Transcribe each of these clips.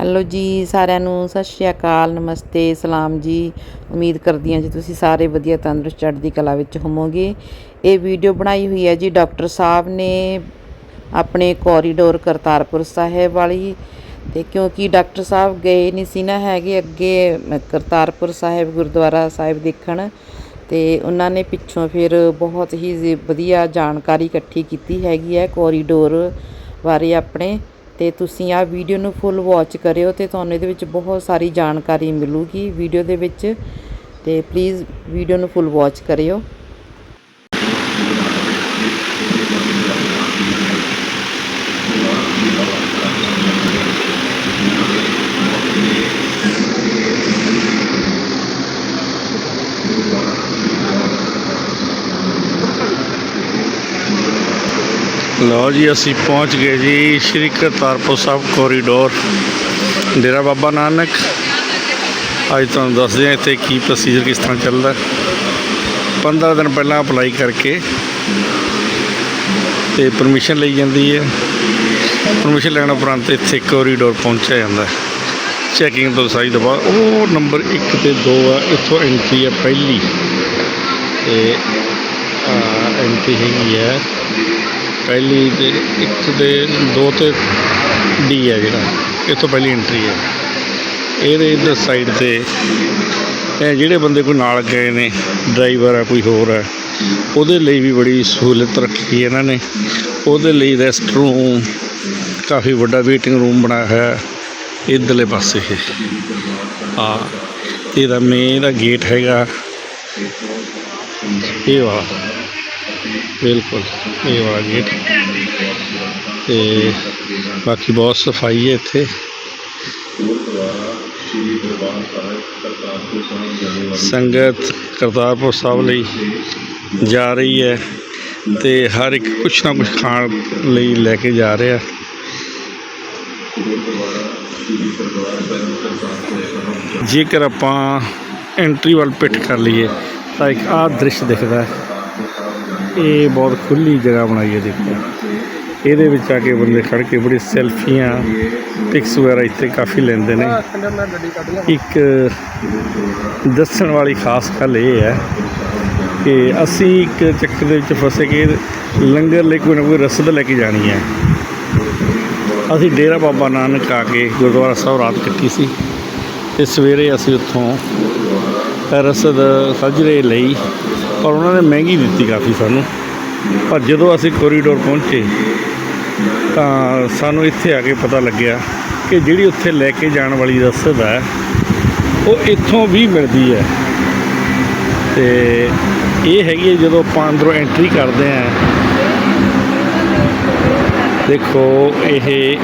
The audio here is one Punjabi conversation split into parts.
ਹੈਲੋ ਜੀ, ਸਾਰਿਆਂ ਨੂੰ ਸਤਿ ਸ਼੍ਰੀ ਅਕਾਲ, ਨਮਸਤੇ, ਸਲਾਮ ਜੀ। ਉਮੀਦ ਕਰਦੀ ਹਾਂ ਜੀ ਤੁਸੀਂ ਸਾਰੇ ਵਧੀਆ ਤੰਦਰੁਸਤ ਚੜ੍ਹਦੀ ਕਲਾ ਵਿੱਚ ਹੋਵੋਗੇ। ਇਹ ਵੀਡੀਓ ਬਣਾਈ ਹੋਈ ਹੈ ਜੀ ਡਾਕਟਰ ਸਾਹਿਬ ਨੇ ਆਪਣੇ ਕੋਰੀਡੋਰ ਕਰਤਾਰਪੁਰ ਸਾਹਿਬ ਵਾਲੀ। ਤੇ ਕਿਉਂਕਿ ਡਾਕਟਰ ਸਾਹਿਬ ਗਏ ਨਹੀਂ ਸੀ ਨਾ ਹੈਗੇ ਅੱਗੇ ਕਰਤਾਰਪੁਰ ਸਾਹਿਬ, ਗੁਰਦੁਆਰਾ ਸਾਹਿਬ ਦੇਖਣ। ਤੇ ਉਹਨਾਂ ਨੇ ਪਿੱਛੋਂ ਫਿਰ ਬਹੁਤ ਹੀ ਵਧੀਆ ਜਾਣਕਾਰੀ ਇਕੱਠੀ ਕੀਤੀ ਹੈਗੀ ਹੈ ਕੋਰੀਡੋਰ ਬਾਰੇ ਆਪਣੇ। ਤੇ ਤੁਸੀਂ ਆ ਵੀਡੀਓ ਨੂੰ ਫੁੱਲ ਵਾਚ ਕਰਿਓ ਤੇ ਤੁਹਾਨੂੰ ਇਹਦੇ ਵਿੱਚ ਬਹੁਤ ਸਾਰੀ ਜਾਣਕਾਰੀ ਮਿਲੂਗੀ ਵੀਡੀਓ ਦੇ ਵਿੱਚ। ਤੇ ਪਲੀਜ਼ ਵੀਡੀਓ ਨੂੰ ਫੁੱਲ ਵਾਚ ਕਰਿਓ। ਲਓ ਜੀ, ਅਸੀਂ ਪਹੁੰਚ ਗਏ ਜੀ ਸ਼੍ਰੀ ਕਰਤਾਰਪੁਰ ਸਾਹਿਬ ਕੋਰੀਡੋਰ ਡੇਰਾ ਬਾਬਾ ਨਾਨਕ। ਅੱਜ ਤੁਹਾਨੂੰ ਦੱਸਦੇ ਹਾਂ ਇੱਥੇ ਕੀ ਪ੍ਰੋਸੀਜਰ ਕਿਸ ਤਰ੍ਹਾਂ ਚੱਲਦਾ। 15 ਦਿਨ ਪਹਿਲਾਂ ਅਪਲਾਈ ਕਰਕੇ ਤੇ ਪਰਮਿਸ਼ਨ ਲਈ ਜਾਂਦੀ ਹੈ। ਪਰਮਿਸ਼ਨ ਲੈਣ ਉਪਰੰਤ ਇੱਥੇ ਕੋਰੀਡੋਰ ਪਹੁੰਚਿਆ ਜਾਂਦਾ ਹੈ। ਚੈਕਿੰਗ ਤੋਂ ਸਾਈ ਦਬਾ ਉਹ ਨੰਬਰ 1 ਤੇ 2 ਆ, ਇੱਥੋਂ ਐਂਟਰੀ ਹੈ ਪਹਿਲੀ। ਤੇ ਐਂਟਰੀ ਹੈਗੀ ਹੈ ਪਹਿਲੀ ਤੇ ਇੱਕ ਤੇ ਦੋ ਤੇ ਡੀ ਹੈ ਜਿਹੜਾ, ਇਹ ਤੋਂ ਪਹਿਲੀ ਐਂਟਰੀ ਹੈ। ਇਹਦੇ ਇੱਧਰ ਸਾਈਡ ਤੇ ਇਹ ਜਿਹੜੇ ਬੰਦੇ ਕੋਈ ਨਾਲ ਗਏ ਨੇ ਡਰਾਈਵਰ ਆ, ਕੋਈ ਹੋਰ ਹੈ ਉਹਦੇ ਲਈ ਵੀ ਬੜੀ ਸਹੂਲਤ ਰੱਖੀ ਇਹਨਾਂ ਨੇ। ਉਹਦੇ ਲਈ ਰੈਸਟ ਰੂਮ ਕਾਫੀ ਵੱਡਾ ਵੇਟਿੰਗ ਰੂਮ ਬਣਾਇਆ ਹੋਇਆ ਹੈ, ਇੱਧਰਲੇ ਪਾਸੇ। ਆ ਇਹਦਾ ਮੇਨ ਦਾ ਗੇਟ ਹੈਗਾ। ਇਹ ਵਾ ਬਿਲਕੁਲ, ਇਹ ਵਾਲਾ ਗੇਟ ਤੇ ਬਾਕੀ ਬਹੁਤ ਸਫ਼ਾਈ ਹੈ ਇੱਥੇ। ਸੰਗਤ ਕਰਤਾਰਪੁਰ ਸਾਹਿਬ ਲਈ ਜਾ ਰਹੀ ਹੈ ਤੇ ਹਰ ਇੱਕ ਕੁਛ ਨਾ ਕੁਛ ਖਾਣ ਲਈ ਲੈ ਕੇ ਜਾ ਰਿਹਾ। ਜੇਕਰ ਆਪਾਂ ਐਂਟਰੀ ਵੱਲ ਪਿੱਠ ਕਰ ਲਈਏ ਤਾਂ ਇੱਕ ਆਹ ਦ੍ਰਿਸ਼ ਦਿਖਦਾ ਹੈ। ਇਹ ਬਹੁਤ ਖੁੱਲੀ ਜਗ੍ਹਾ ਬਣਾਈ ਹੈ, ਦੇਖੋ। ਇਹਦੇ ਵਿੱਚ ਆ ਕੇ ਬੰਦੇ ਖੜ ਕੇ ਬੜੀ ਸੈਲਫੀਆਂ, ਪਿਕਸ ਵਗੈਰਾ ਇੱਥੇ ਕਾਫੀ ਲੈਂਦੇ ਨੇ। ਇੱਕ ਦੱਸਣ ਵਾਲੀ ਖਾਸ ਗੱਲ ਇਹ ਹੈ ਕਿ ਅਸੀਂ ਇੱਕ ਚੱਕਰ ਦੇ ਵਿੱਚ ਫਸੇ ਕਿ ਲੰਗਰ ਲਈ ਕੋਈ ਨਾ ਕੋਈ ਰਸਦ ਲੈ ਕੇ ਜਾਣੀ ਹੈ। ਅਸੀਂ ਡੇਰਾ ਬਾਬਾ ਨਾਨਕ ਆ ਕੇ ਗੁਰਦੁਆਰਾ ਸਾਹਿਬ ਰਾਤ ਕੱਟੀ ਸੀ ਤੇ ਸਵੇਰੇ ਅਸੀਂ ਉੱਥੋਂ ਰਸਦ ਸਜਰੇ ਲਈ ਔਰ ਉਹਨਾਂ ਨੇ ਮਹਿੰਗੀ ਦਿੱਤੀ ਕਾਫੀ ਸਾਨੂੰ। ਪਰ ਜਦੋਂ ਅਸੀਂ ਕੋਰੀਡੋਰ ਪਹੁੰਚੇ, ਤਾਂ ਸਾਨੂੰ ਇੱਥੇ ਆ ਕੇ ਪਤਾ ਲੱਗਿਆ ਕਿ ਜਿਹੜੀ ਉੱਥੇ ਲੈ ਕੇ ਜਾਣ ਵਾਲੀ ਰਸਦ ਹੈ, ਉਹ ਇੱਥੋਂ ਵੀ ਮਿਲਦੀ ਹੈ। ਤੇ ਇਹ ਹੈਗੀ ਹੈ ਜਦੋਂ ਆਪਾਂ ਅੰਦਰੋਂ ਐਂਟਰੀ ਕਰਦੇ ਹਾਂ, ਦੇਖੋ ਇਹ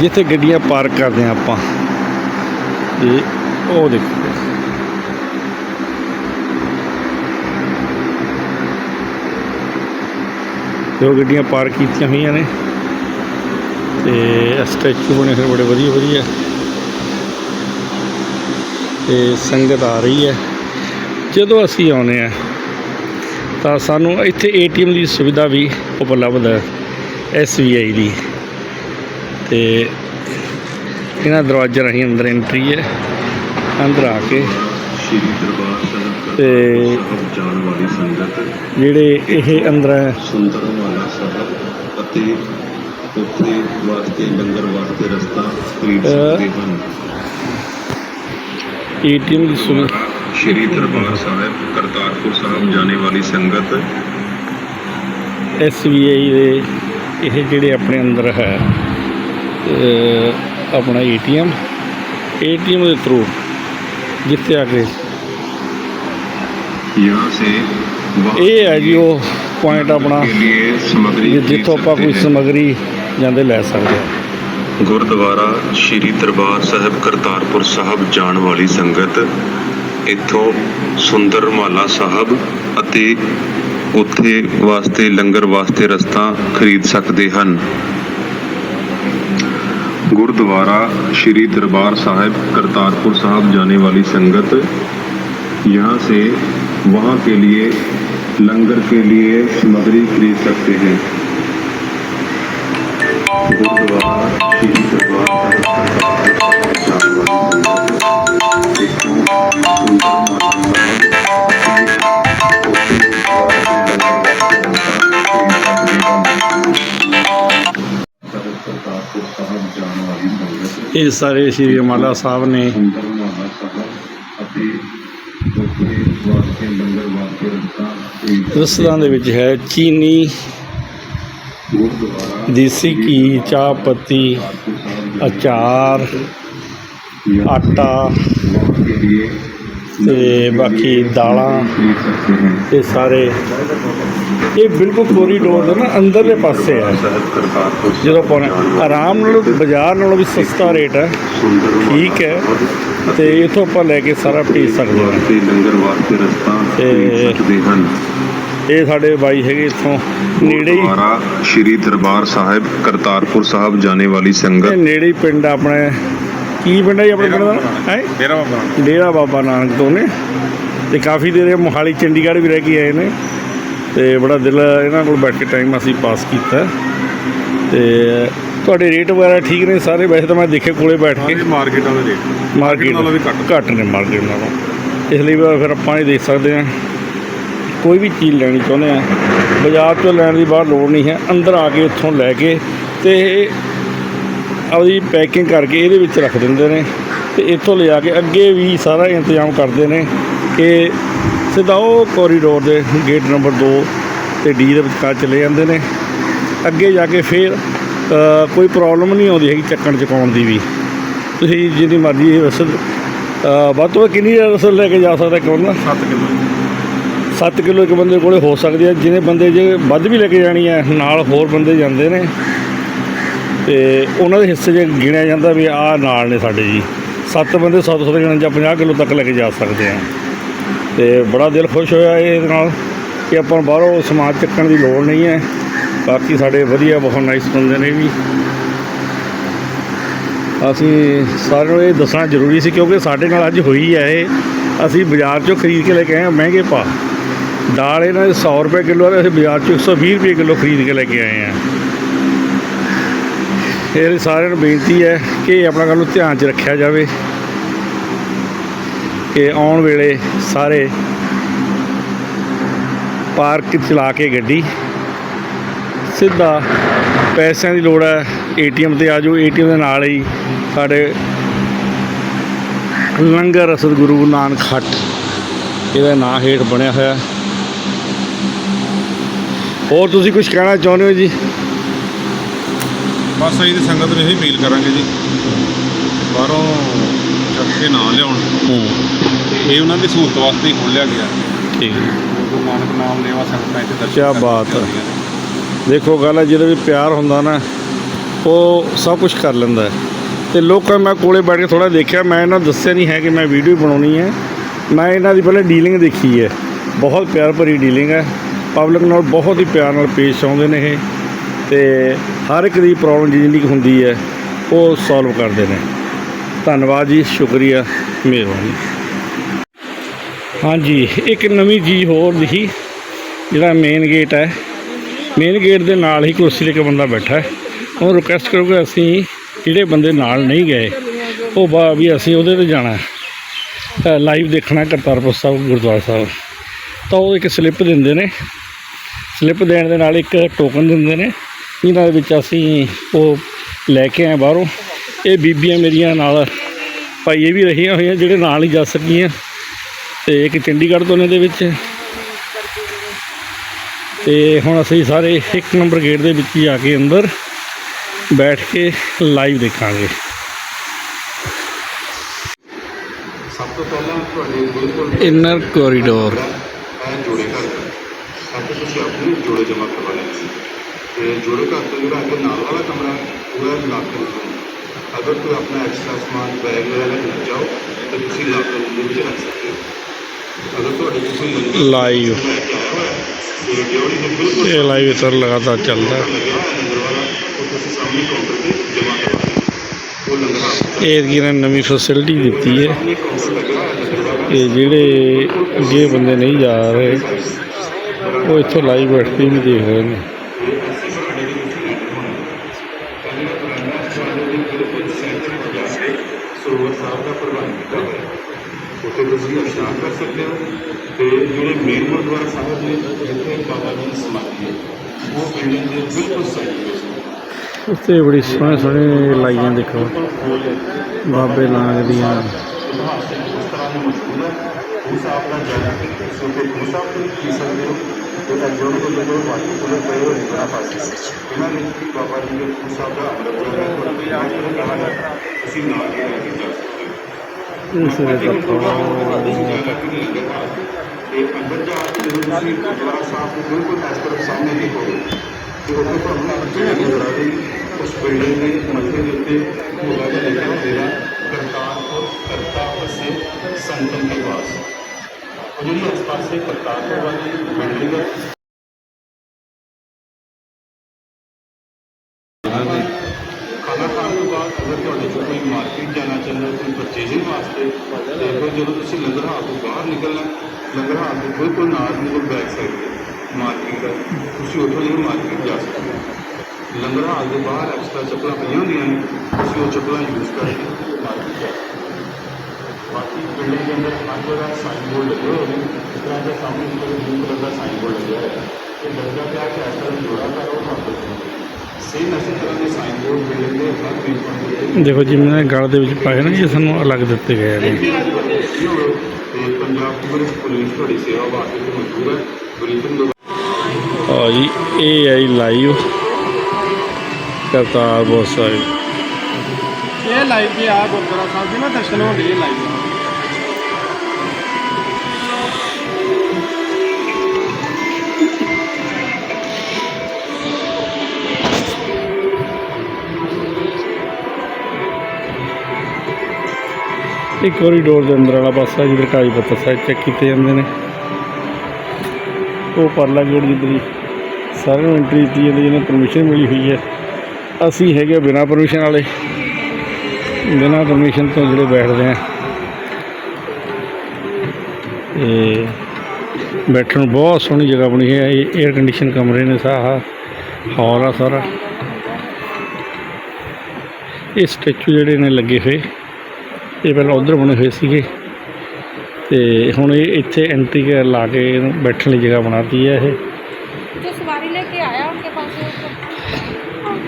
ਜਿੱਥੇ ਗੱਡੀਆਂ ਪਾਰਕ ਕਰਦੇ ਹਾਂ ਆਪਾਂ। ਤੇ ਉਹ ਦੇਖੋ। ਦੋ ਗੱਡੀਆਂ ਪਾਰਕ ਕੀਤੀਆਂ ਹੋਈਆਂ ਨੇ। ਤੇ ਸਟੈਚੂ ਬਣੇ ਹੋਏ ਬੜੇ ਵਧੀਆ ਵਧੀਆ। ਤੇ ਸੰਗਤ ਆ ਰਹੀ ਹੈ। ਜਦੋਂ ਅਸੀਂ ਆਉਨੇ ਆ ਤਾਂ ਸਾਨੂੰ ਇੱਥੇ ਏਟੀਐਮ ਦੀ ਸੁਵਿਧਾ ਵੀ ਉਪਲਬਧ ਹੈ SBI ਦੀ। ਤੇ ਇਹਨਾਂ ਦਰਵਾਜ਼ੇ ਰਾਹੀਂ ਅੰਦਰ ਐਂਟਰੀ ਹੈ, ਅੰਦਰ ਆ ਕੇ ਸ਼੍ਰੀ ਦਰਬਾਰ ਤੇ ਸੰਗਤ ਜਿਹੜੇ ਇਹ ਅੰਦਰ ਸੁੰਦਰ ਵਾਲਾ ਸਾਹਿਬ ਅਤੇ ਉੱਥੇ ਵਾਸਤੇ ਲੰਗਰ ਵਾਸਤੇ ਰਸਤਾ ਖਰੀਦ ਸਕਦੇ ਹਨ ਏਟੀਐਮ ਦੀ ਸੁਵਿਧਾ ਸ਼੍ਰੀ ਦਰਬਾਰ ਸਾਹਿਬ ਕਰਤਾਰਪੁਰ ਸਾਹਿਬ ਜਾਣੇ ਵਾਲੀ ਸੰਗਤ। ਐਸਬੀਆਈ ਦੇ ਇਹ ਜਿਹੜੇ ਆਪਣੇ ਅੰਦਰ ਹੈ ਆਪਣਾ ਏਟੀਐਮ। ਏਟੀਐਮ ਦੇ ਥਰੂ ਜਿੱਥੇ ਆ ਕੇ ਇਹ ਹੈ ਜੀ ਉਹ ਪੁਆਇੰਟ ਆਪਣਾ के लिए सामग्री ਜਿ- खरीद ਜਿੱਥੋਂ ਆਪਾਂ सकते ਕੋਈ हैं। ਸਮਗਰੀ ਜਾਂਦੇ ਲੈ ਸਕਦੇ ਹਾਂ ਗੁਰਦੁਆਰਾ ਸ਼੍ਰੀ ਦਰਬਾਰ ਸਾਹਿਬ ਕਰਤਾਰਪੁਰ ਸਾਹਿਬ ਜਾਣ ਵਾਲੀ ਸੰਗਤ ਇੱਥੋਂ ਸੁੰਦਰਮਾਲਾ ਸਾਹਿਬ ਅਤੇ ਉੱਥੇ ਵਾਸਤੇ ਲੰਗਰ ਵਾਸਤੇ ਰਸਤਾ ਖਰੀਦ ਸਕਦੇ ਹਨ गुरुद्वारा श्री दरबार साहिब करतारपुर साहब जाने वाली संगत यहाँ से وہاں کے لیے لنگر کے لیے سمگری خرید سکتے ہیں۔ یہ سارے شری مالا صاحب نے ਰਸਦਾਂ ਦੇ ਵਿੱਚ ਹੈ ਚੀਨੀ ਦੇਸੀ ਘੀ ਚਾਹ ਪੱਤੀ ਅਚਾਰ, ਆਟਾ ਤੇ ਬਾਕੀ ਦਾਲਾਂ ਇਹ ਸਾਰੇ ਇਹ ਬਿਲਕੁਲ ਕੋਰੀਡੋਰ ਦੇ ਨਾ ਅੰਦਰਲੇ ਪਾਸੇ ਹੈ। ਜਦੋਂ ਆਪਾਂ ਆਰਾਮ ਨਾਲ ਬਾਜ਼ਾਰ ਨਾਲੋਂ ਵੀ ਸਸਤਾ ਰੇਟ ਹੈ। ਠੀਕ ਹੈ। ਤੇ ਇਥੋਂ ਆਪਾਂ ਲੈ ਕੇ ਸਾਰਾ ਪੀ ਸਕਦੇ ਹਾਂ। ਵਾਸਤੇ ਲੰਗਰ ਵਾਸਤੇ ਰਸਤਾ ਤੇ ਦੇ ਸਕਦੇ ਹਨ। ਇਹ ਸਾਡੇ ਬਾਈ ਹੈਗੇ ਇੱਥੋਂ ਨੇੜੇ ਹੀ। ਸ਼੍ਰੀ ਦਰਬਾਰ ਸਾਹਿਬ ਕਰਤਾਰਪੁਰ ਸਾਹਿਬ ਜਾਣੇ ਵਾਲੀ ਇਹ ਸੰਗਤ ਨੇੜੇ ਹੀ ਪਿੰਡ ਆਪਣੇ ਕੀ ਪਿੰਡ ਹੈ ਜੀ ਆਪਣੇ ਪਿੰਡ ਦਾ? ਹੈ ਡੇਰਾ ਬਾਬਾ ਡੇਰਾ ਬਾਬਾ ਨਾਨਕ ਤੋਂ ਨੇ ਤੇ ਕਾਫੀ ਦੇਰ ਮੋਹਾਲੀ ਚੰਡੀਗੜ੍ਹ ਵੀ ਰਹਿ ਕੇ ਆਏ ਨੇ। ਤੇ ਬੜਾ ਦਿਲ ਇਹਨਾਂ ਕੋਲ ਬੈਠ ਕੇ ਟਾਈਮ ਅਸੀਂ ਪਾਸ ਕੀਤਾ। ਤੇ ਤੁਹਾਡੇ ਰੇਟ ਵਗੈਰਾ ਠੀਕ ਨੇ ਸਾਰੇ? ਵੈਸੇ ਤਾਂ ਮੈਂ ਦੇਖੇ ਕੋਲੇ ਬੈਠ ਕੇ। ਮਾਰਕੀਟ ਵਾਲੇ ਰੇਟ ਮਾਰਕੀਟ ਨਾਲੋਂ ਵੀ ਘੱਟ। ਘੱਟ ਨੇ ਮਾਰਕੀਟ ਨਾਲੋਂ ਇਸ ਲਈ ਵੀ ਫਿਰ ਆਪਾਂ ਇਹ ਦੇਖ ਸਕਦੇ ਹਾਂ। ਕੋਈ ਵੀ ਚੀਜ਼ ਲੈਣੀ ਚਾਹੁੰਦੇ ਆ ਬਾਜ਼ਾਰ ਤੋਂ ਲੈਣ ਦੀ ਬਾਹਰ ਲੋੜ ਨਹੀਂ ਹੈ। ਅੰਦਰ ਆ ਕੇ ਉੱਥੋਂ ਲੈ ਕੇ ਤੇ ਆਪਦੀ ਪੈਕਿੰਗ ਕਰਕੇ ਇਹਦੇ ਵਿੱਚ ਰੱਖ ਦਿੰਦੇ ਨੇ। ਤੇ ਇੱਥੋਂ ਲਿਜਾ ਕੇ ਅੱਗੇ ਵੀ ਸਾਰਾ ਇੰਤਜ਼ਾਮ ਕਰਦੇ ਨੇ ਕਿ ਸਿੱਧਾ ਉਹ ਕੋਰੀਡੋਰ ਦੇ ਗੇਟ ਨੰਬਰ 2 ਤੇ ਡੀ ਦੇ ਵਿਚਕਾਰ ਚਲੇ ਜਾਂਦੇ ਨੇ। ਅੱਗੇ ਜਾ ਕੇ ਫਿਰ ਕੋਈ ਪ੍ਰੋਬਲਮ ਨਹੀਂ ਆਉਂਦੀ ਹੈਗੀ ਚੱਕਣ ਚਕਾਉਣ ਦੀ ਵੀ। ਤੁਸੀਂ ਜਿੰਨੀ ਮਰਜ਼ੀ ਰਸਦ ਅ, ਵੱਧ ਤੋਂ ਕਿੰਨੀ ਰਸਦ ਲੈ ਕੇ ਜਾ ਸਕਦਾ ਕੌਣ ਨਾ 7 ਕਿਲੋ 7 ਕਿਲੋ ਇੱਕ ਬੰਦੇ ਕੋਲੇ ਹੋ ਸਕਦੀ ਹੈ। ਜਿਹਨੇ ਬੰਦੇ ਜੇ ਵੱਧ ਵੀ ਲੈ ਕੇ ਜਾਣੀ ਹੈ ਨਾਲ ਹੋਰ ਬੰਦੇ ਜਾਂਦੇ ਨੇ। ਤੇ ਉਹਨਾਂ ਦੇ ਹਿੱਸੇ 'ਚ ਗਿਣਿਆ ਜਾਂਦਾ ਵੀ ਆਹ ਨਾਲ ਨੇ ਸਾਡੇ ਜੀ। ਸੱਤ ਬੰਦੇ 700 ਦੇ ਗਿਣਨ ਜਾਂ 50 ਕਿਲੋ ਤੱਕ ਲੈ ਕੇ ਜਾ ਸਕਦੇ ਆ। ਤੇ ਬੜਾ ਦਿਲ ਖੁਸ਼ ਹੋਇਆ ਇਹਦੇ ਨਾਲ ਕਿ ਆਪਾਂ ਨੂੰ ਬਾਹਰੋਂ ਸਮਾਨ ਚੱਕਣ ਦੀ ਲੋੜ ਨਹੀਂ ਹੈ। ਬਾਕੀ ਸਾਡੇ ਵਧੀਆ ਬਹੁਤ ਨਾਈਸ ਬੰਦੇ ਨੇ ਵੀ। ਅਸੀਂ ਸਾਰਿਆਂ ਨੂੰ ਇਹ ਦੱਸਣਾ ਜ਼ਰੂਰੀ ਸੀ ਕਿਉਂਕਿ ਸਾਡੇ ਨਾਲ ਅੱਜ ਹੋਈ ਹੈ ਇਹ। ਅਸੀਂ ਬਾਜ਼ਾਰ 'ਚੋਂ ਖਰੀਦ ਕੇ ਲੈ ਕੇ ਆਏ ਹਾਂ ਮਹਿੰਗੇ ਭਾਅ। ਦਾਲ ਇਹਨਾਂ ਦੇ 100 ਰੁਪਏ ਕਿਲੋ ਹੈ ਅਸੀਂ ਬਾਜ਼ਾਰ 'ਚੋਂ 120 ਰੁਪਏ ਕਿਲੋ ਖਰੀਦ ਕੇ ਲੈ ਕੇ ਆਏ ਹਾਂ। ਇਹ ਸਾਰਿਆਂ ਨੂੰ ਬੇਨਤੀ ਹੈ ਕਿ ਇਹ ਆਪਣਾ ਗੱਲ ਨੂੰ ਧਿਆਨ 'ਚ ਰੱਖਿਆ ਜਾਵੇ। ਕਿ ਆਉਣ ਵੇਲੇ ਸਾਰੇ ਪਾਰਕ ਚਲਾ ਕੇ ਗੱਡੀ। ਸਿੱਧਾ ਪੈਸਿਆਂ ਦੀ ਲੋੜ ਹੈ, ਏਟੀਐਮ ਤੇ ਆ ਜਾਓ। ਏਟੀਐਮ ਦੇ ਨਾਲ ਹੀ ਸਾਡੇ ਲੰਗਰ ਰਸਦ ਨਾਨਕ ਹੱਟ। ਇਹਦਾ ਨਾਂ ਹੇਠ ਬਣਿਆ ਹੋਇਆ। ਹੋਰ ਤੁਸੀਂ ਕੁਝ ਕਹਿਣਾ ਚਾਹੁੰਦੇ ਹੋ ਜੀ? ਬਸ ਅਸੀਂ ਤੇ ਸੰਗਤ ਨੂੰ ਇਹੀ ਅਪੀਲ ਕਰਾਂਗੇ ਜੀ। ਬਾਹਰੋਂ ਚੱਕ ਕੇ ਨਾ ਲਿਆਉਣ। ਹੂੰ। ਇਹ ਉਹਨਾਂ ਦੀ ਸਹੂਲਤ ਵਾਸਤੇ ਹੀ ਖੋਲ੍ਹਿਆ ਗਿਆ। ਠੀਕ। ਹੈ ਗੁਰੂ ਨਾਨਕ ਨਾਮ ਲੈਵਾ ਸੰਗਤਾਂ ਇੱਥੇ ਦਰਸ਼ਨ ਕਿਆ ਬਾਤ ਹੈ। ਨੇ। ਦੇਖੋ ਗੱਲ ਹੈ ਜਿਹਦੇ ਵੀ ਪਿਆਰ ਹੁੰਦਾ ਨਾ ਉਹ ਸਭ ਕੁਝ ਕਰ ਲੈਂਦਾ ਹੈ। ਤੇ ਲੋਕਾਂ ਮੈਂ ਕੋਲੇ ਬੈਠ ਕੇ ਥੋੜਾ ਦੇਖਿਆ ਮੈਂ ਇਹਨਾਂ ਨੂੰ ਦੱਸਿਆ ਨਹੀਂ ਹੈ ਕਿ ਮੈਂ ਵੀਡੀਓ ਬਣਾਉਣੀ ਹੈ। ਮੈਂ ਇਹਨਾਂ ਦੀ ਪਹਿਲੇ ਡੀਲਿੰਗ ਦੇਖੀ ਹੈ। ਬਹੁਤ ਪਿਆਰ ਭਰੀ ਡੀਲਿੰਗ ਹੈ। ਪਬਲਿਕ ਨਾਲ ਬਹੁਤ ਹੀ ਪਿਆਰ ਨਾਲ ਪੇਸ਼ ਆਉਂਦੇ ਨੇ ਇਹ। ਤੇ ਹਰ ਇੱਕ ਦੀ ਪ੍ਰੋਬਲਮ ਜਿੰਨੀ ਕੁ ਹੁੰਦੀ ਹੈ ਉਹ ਸੋਲਵ ਕਰਦੇ ਨੇ। ਧੰਨਵਾਦ ਜੀ, ਸ਼ੁਕਰੀਆ ਮਿਹਰਬਾਨੀ। ਹਾਂਜੀ, ਇੱਕ ਨਵੀਂ ਚੀਜ਼ ਹੋਰ ਦਿਖੀ, ਜਿਹੜਾ ਮੇਨ ਗੇਟ ਹੈ। ਮੇਨ ਗੇਟ ਦੇ ਨਾਲ ਹੀ ਕੁਰਸੀ ਤੇ ਇੱਕ ਬੰਦਾ ਬੈਠਾ ਹੈ। ਉਹ ਰਿਕੁਐਸਟ ਕਰੋਗੇ ਅਸੀਂ ਜਿਹੜੇ ਬੰਦੇ ਨਾਲ ਨਹੀਂ ਗਏ। ਉਹ ਬਾ ਵੀ ਅਸੀਂ ਉਹਦੇ ਤੇ ਜਾਣਾ ਲਾਈਵ ਦੇਖਣਾ ਕਰਤਾਰਪੁਰ ਸਾਹਿਬ, ਗੁਰਦੁਆਰਾ ਸਾਹਿਬ। ਤਾਂ ਉਹ ਇੱਕ ਸਲਿੱਪ ਦਿੰਦੇ ਨੇ। ਸਲਿੱਪ ਦੇਣ ਦੇ ਨਾਲ ਇੱਕ ਟੋਕਨ ਦਿੰਦੇ ਨੇ। ਇਹਨਾਂ ਦੇ ਵਿੱਚ ਅਸੀਂ ਉਹ ਲੈ ਕੇ ਆਏ ਬਾਹਰੋਂ। ਇਹ ਬੀਬੀਆਂ ਮੇਰੀਆਂ ਨਾਲ ਭਾਈ ਇਹ ਵੀ ਰਹੀਆਂ ਹੋਈਆਂ ਜਿਹੜੇ ਨਾਲ ਹੀ ਜਾ ਸਕੀਆਂ। ਤੇ ਇੱਕ ਚੰਡੀਗੜ੍ਹ ਤੋਂ ਨੇ ਦੇ ਵਿੱਚ। ਤੇ ਹੁਣ ਅਸੀਂ ਸਾਰੇ ਇੱਕ ਨੰਬਰ ਗੇਟ ਦੇ ਵਿੱਚ ਹੀ ਆ ਕੇ ਅੰਦਰ ਬੈਠ ਕੇ ਲਾਈਵ ਦੇਖਾਂਗੇ। ਸਭ ਤੋਂ ਪਹਿਲਾਂ ਤੁਹਾਡੇ ਬਿਲਕੁਲ ਇਨਰ ਕੋਰੀਡੋਰ ਜੋੜੇ ਘਰ ਕਿ ਤੁਸੀਂ ਆਪਣੇ ਜੋੜੇ ਜਮ੍ਹਾਂ ਕਰਵਾ ਲੈਣੇ ਸੀ ਤੇ ਜੋੜੇ ਘਰ ਤੋਂ ਜਿਹੜਾ ਅੱਗੇ ਨਾਲ ਵਾਲਾ ਕਮਰਾ ਹੈ, ਉਹ ਹੈ ਲਾਕਰ ਰੂਮ ਅਗਰ ਕੋਈ ਆਪਣਾ ਐਕਸਟਰਾ ਸਮਾਨ ਬੈਗ ਵਗੈਰਾ ਲੈ ਜਾਓ ਤਾਂ ਤੁਸੀਂ ਲਾਕਰ ਰੂਮ ਵਿੱਚ ਰੱਖ ਸਕਦੇ ਹੋ। ਅਗਰ ਤੁਹਾਡੇ ਲੰਗਰ ਲਾਈਵ ਇਹ ਲਾਈਵ ਇਤਰ ਲਗਾਤਾਰ ਚੱਲਦਾ। ਤੁਸੀਂ ਇਹ ਕੀ ਨਵੀਂ ਫੈਸਿਲਿਟੀ ਦਿੱਤੀ ਹੈ। ਕਿ ਜਿਹੜੇ ਅੱਗੇ ਬੰਦੇ ਨਹੀਂ ਜਾ ਰਹੇ ਉਹ ਇੱਥੋਂ ਲਾਈਵ ਬੈਠ ਕੇ ਵੀ ਦੇਖ ਰਹੇ ਨੇ ਸਰੋਵਰ ਸਾਹਿਬ ਦਾ ਪ੍ਰਬੰਧ ਕੀਤਾ ਹੋਇਆ ਹੈ। ਉੱਥੇ ਤੁਸੀਂ ਇਸ਼ਨਾਨ ਕਰ ਸਕਦੇ ਹੋ? ਤੇ ਜਿਹੜੇ ਮੇਨ ਗੁਰਦੁਆਰਾ ਸਾਹਿਬ ਨੇ ਜਿੱਥੇ ਬਾਬਾ ਜੀ ਦੀ ਸਮਾਧੀ ਹੈ। ਉਹ ਬਿਲਡਿੰਗ ਦੇ ਬਿਲਕੁਲ ਸਾਈਡ ਹੈ। ਉੱਤੇ ਬੜੀ ਸੋਹਣੇ ਸੋਹਣੇ ਲਾਈਆਂ ਦੇਖੋ। ਬਾਬੇ ਨਾਨਕ ਦੀਆਂ। ਇਸ ਦੇ ਦੇਖੋ ਉਸ ਬਿਲਡਿੰਗ ਦੇ ਮੱਥੇ ਦੇ ਉੱਤੇ ਹੋਗਾ ਜਿਹਾ ਲਿਖਿਆ ਹੋਵੇਗਾ ਕਰਤਾਰਪੁਰ ਕਰਤਾ ਵਸੇ ਸੰਤਨ ਕੇ ਵਾਸ ਉਹ ਜਿਹੜੀ ਇਸ ਪਾਸੇ ਕਰਤਾਰਪੁਰ ਵਾਲੀ ਬਿਲਡਿੰਗ ਹੈ ਖਾਣਾ ਖਾਣ ਤੋਂ ਬਾਅਦ ਅਗਰ ਤੁਹਾਡੇ ਕੋਲ ਕੋਈ ਮਾਰਕੀਟ ਜਾਣਾ ਚਾਹੁੰਦਾ ਕੋਈ ਪਰਚੇਜ਼ਿੰਗ ਵਾਸਤੇ ਤੇ ਫਿਰ ਜਦੋਂ ਤੁਸੀਂ ਲੰਗਰ ਹਾਲ ਤੋਂ ਬਾਹਰ ਨਿਕਲਣਾ ਲੰਗਰ ਹਾਲ ਦੇ ਬਿਲਕੁਲ ਨਾਲ ਮਤਲਬ ਬੈਕ ਸਾਈਡ ਤੇ ਮਾਰਕੀਟ ਹੈ ਤੁਸੀਂ ਉੱਥੋਂ ਦੀ ਮਾਰਕੀਟ ਜਾ ਸਕਦੇ ਹੋ ਲੰਗਰ ਹਾਲ ਦੇ ਬਾਹਰ ਐਕਸਟਰਾ ਚੱਪਲਾਂ ਪਈਆਂ ਹੁੰਦੀਆਂ ਨੇ ਤੁਸੀਂ ਉਹ ਚੱਪਲਾਂ ਯੂਜ਼ ਕਰਕੇ ਮਾਰਕੀਟ ਜਾ ਸਕਦੇ ਹੋ ਬਾਕੀ ਬਿਲਡਿੰਗ ਦੇ ਅੰਦਰ ਹਰ ਜਗ੍ਹਾ ਸਾਈਨ ਬੋਰਡ ਲੱਗੇ ਹੋਏ ਨੇ ਇਸ ਤਰ੍ਹਾਂ ਦੇ ਸਾਹਮਣੇ ਇੱਕ ਬਲੂ ਕਲਰ ਦਾ ਸਾਈਨ ਬੋਰਡ ਲੱਗਿਆ ਹੋਇਆ ਹੈ ਇਹ ਲੱਗਦਾ ਪਿਆ ਕਿ ਇਸ ਤਰ੍ਹਾਂ ਜੋੜਾ ਦੇਖੋ ਜਿਵੇਂ ਇਹਨਾਂ ਨੇ ਗਲ ਦੇ ਵਿੱਚ ਪਾਏ ਨਾ ਇਹ ਸਾਨੂੰ ਅਲੱਗ ਦਿੱਤੇ ਗਏ ਨੇ ਤੇ ਪੰਜਾਬ ਪੁਲਿਸ ਪੁਲਿਸ ਤੁਹਾਡੀ ਸੇਵਾ ਵਾਸਤੇ ਤੇ ਮੌਜੂਦ ਹੈ। ਬਰੀਫਿੰਗ ਦੋ ਆ ਜੀ ਇਹ ਆਈ ਲਾਈਵ ਕਰਤਾਰਪੁਰ ਸਾਹਿਬ। ਇਹ ਲਾਈਵ ਜੀ ਆ ਗੁਰਦੁਆਰਾ ਸਾਹਿਬ ਦੇ ਨਾ ਦਰਸ਼ਨ ਹੋਣ ਦੇ ਲਾਈਵ ਇਹ ਕੋਰੀਡੋਰ ਦੇ ਅੰਦਰ ਵਾਲਾ ਪਾਸਾ ਜਿੱਧਰ ਕਾਗਜ਼ ਪੱਤਰ ਸਾਰੇ ਚੈੱਕ ਕੀਤੇ ਜਾਂਦੇ ਨੇ। ਉਹ ਪਰਲਾ ਗੇਟ ਜਿੱਧਰ ਸਾਰਿਆਂ ਨੂੰ ਐਂਟਰੀ ਦਿੱਤੀ ਜਾਂਦੀ ਜਿਹਨੇ ਪਰਮਿਸ਼ਨ ਮਿਲੀ ਹੋਈ ਹੈ। ਅਸੀਂ ਹੈਗੇ ਬਿਨਾਂ ਪਰਮਿਸ਼ਨ ਵਾਲੇ। ਬਿਨਾਂ ਪਰਮਿਸ਼ਨ ਤੋਂ ਜਿਹੜੇ ਬੈਠਦੇ ਆ। ਇਹ ਬੈਠਣ ਨੂੰ ਬਹੁਤ ਸੋਹਣੀ ਜਗ੍ਹਾ ਬਣੀ ਹੈ। ਇਹ 에ਅਰ ਕੰਡੀਸ਼ਨ ਕਮਰੇ ਨੇ ਸਾਹਾ ਹਾਲ ਆ ਸਾਰਾ। ਇਹ ਸਟੈਚੂ ਜਿਹੜੇ ਨੇ ਲੱਗੇ ਹੋਏ। ਇਹ ਪਹਿਲਾਂ ਉਧਰ ਬਣੇ ਹੋਏ ਸੀਗੇ ਤੇ ਹੁਣ ਇਹ ਇੱਥੇ ਐਂਟਰੀ ਕਰ ਲਾ ਕੇ ਇਹਨੂੰ ਬੈਠਣ ਲਈ ਜਗ੍ਹਾ ਬਣਾਤੀ ਹੈ ਇਹ जो सवारी लेके आया उनके पास से उसको-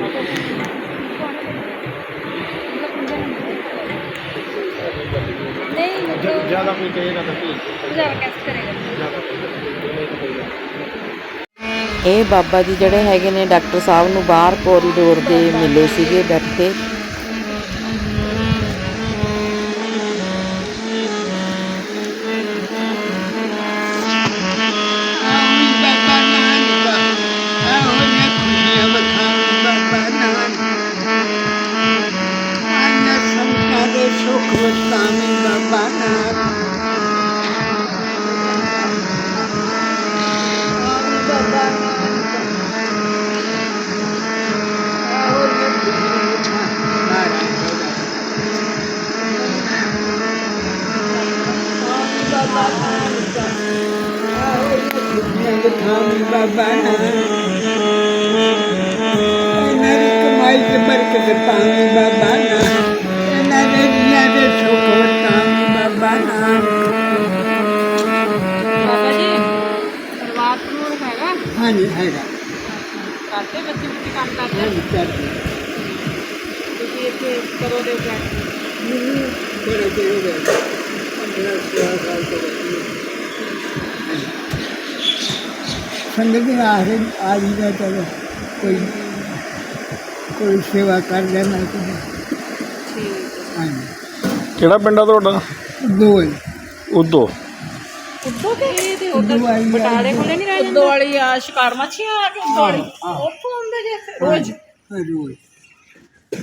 नहीं मतलब ਜਿਆਦਾ ਕੋਈ ਕਹੇਗਾ ਤਾਂ ਕੀ ज़्यादा कैसे करेगा ਇਹ ਬਾਬਾ ਜੀ ਜਿਹੜੇ ਹੈਗੇ ਨੇ ਡਾਕਟਰ ਸਾਹਿਬ ਨੂੰ ਬਾਹਰ ਕੋਰੀਡੋਰ ਦੇ ਮਿਲੇ ਸੀਗੇ ਬੈਠੇ ਖੰਭ ਬਣ ਇਹਨਾਂ ਦੀ ਕਮਾਈ ਤੇ ਬਰਕਤ ਪਾਣੀ ਬਾਬਾ ਨਾ ਇਹਨਾਂ ਦੇ ਜੀਆਂ ਦੇ ਸ਼ੁਕਰ ਤਾਂਗੀ ਬਾਬਾ ਨਾ ਬਾਬਾ ਜੀ, ਪਰਿਵਾਰ ਪਰੂਰ ਹੈਗਾ? ਹਾਂਜੀ ਹੈਗਾ ਕਰਦੇ ਬੱਚੇ ਬੱਚੇ ਕੰਮ ਕਰਦੇ? ਹਾਂਜੀ ਕਰਦੇ ਤੁਸੀਂ ਇੱਥੇ ਕਰੋ ਦੇ ਬੈਠ ਨਹੀਂ ਕਰੋ ਦੇ ਬੈਠ 15 ਸਾਲ ਤੋਂ ਬੱਚੇ ਸੰਗਤ ਦੇ ਆਖਰੇ ਆ ਜੀਦਾ ਚਲੋ ਕੋਈ ਕੋਈ ਸੇਵਾ ਕਰ ਲੈਣਾ ਕਿ ਹਾਂਜੀ। ਕਿਹੜਾ ਪਿੰਡ ਆ ਤੁਹਾਡਾ? ਦੋ ਹੀ ਉਦੋਂ। ਉੱਦੋਂ ਤੇ? ਇਹ ਤੇ ਉਦੋਂ ਆਈ ਬਟਾਲੇ ਕੋਲੇ ਨਹੀਂ ਰਹਿ ਜਾਂਦਾ? ਉੱਦੋਂ ਵਾਲੀ ਆ ਸ਼ਿਕਾਰ ਮੱਛੀਆਂ ਆ ਕੇ ਉੱਦੋਂ ਵਾਲੀ। ਉੱਥੋਂ ਆਉਂਦੇ ਜੇ ਫਿਰ ਰੋਜ਼?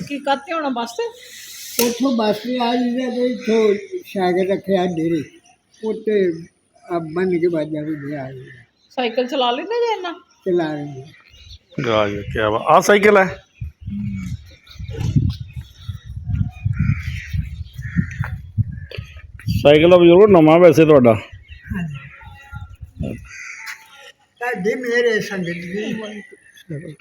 ਕੀ ਕਰਤੇ ਹੋਣਾ ਬਸ ਤੇ? ਉੱਥੋਂ ਬੱਸ ਤੇ ਆ ਜੀਦਾ ਤੇ ਇੱਥੋਂ ਸਾਗਰ ਰੱਖਿਆ ਡੇਰੇ। ਉੱਤੇ ਆ ਬੰਨ ਕੇ ਬਾਜਾ ਵੀ ਗਿਆ ਸਾਈਕਲ ਚਲਾ ਲੈਂਦੇ ਜੇ ਇੰਨਾ? ਚਲਾ ਰਹੇ ਨੇ ਗਾ ਜੀ ਕੀ ਵਾ। ਆ ਸਾਈਕਲ ਹੈ? ਸਾਈਕਲ ਦਾ ਬਜ਼ੁਰਗ ਨਵਾਂ ਵੈਸੇ ਤੁਹਾਡਾ। ਸਾਡੀ ਮੇਰੇ ਸੰਗਤ ਦੀ।